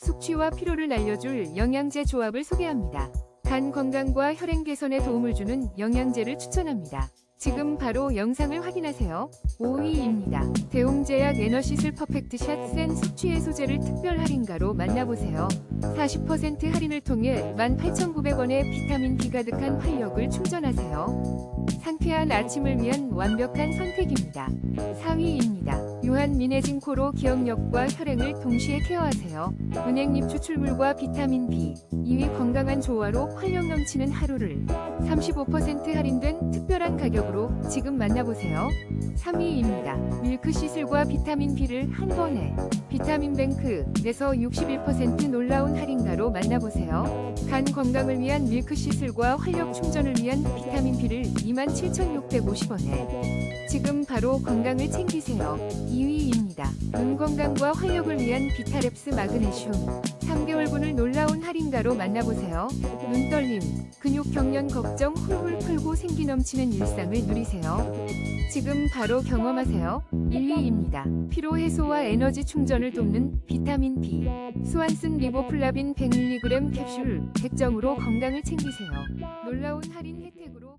숙취와 피로를 날려줄 영양제 조합을 소개합니다. 간 건강과 혈행 개선에 도움을 주는 영양제를 추천합니다. 지금 바로 영상을 확인하세요. 5위입니다. 대웅제약 에너시슬 퍼펙트 샷 센 숙취 해소제를 특별 할인가로 만나보세요. 40% 할인을 통해 18,900원의 비타민 B 가득한 활력을 충전하세요. 상쾌한 아침을 위한 완벽한 선택입니다. 4위입니다. 유한 미네징코로 기억력과 혈행을 동시에 케어하세요. 은행잎 추출물과 비타민 B, 2위 건강한 조화로 활력 넘치는 하루를 35% 할인된 특별한 가격으로 지금 만나보세요. 3위입니다. 밀크시슬과 비타민 B를 한 번에 비타민 뱅크 에서 61% 놀라운 할인가로 만나보세요. 간 건강을 위한 밀크시슬과 활력 충전을 위한 비타민 B를 27,650원에 지금 바로 건강을 챙기세요. 2위입니다. 눈 건강과 활력을 위한 비타랩스 마그네슘 3개월분을 놀라운 할인가로 만나보세요. 눈떨림, 근육 경련 걱정 훌훌 풀고 생기 넘치는 일상을 누리세요. 지금 바로 경험하세요. 1위입니다. 피로 해소와 에너지 충전을 돕는 비타민 B. 수완슨 리보플라빈 100mg 캡슐 100정으로 건강을 챙기세요. 놀라운 할인 혜택으로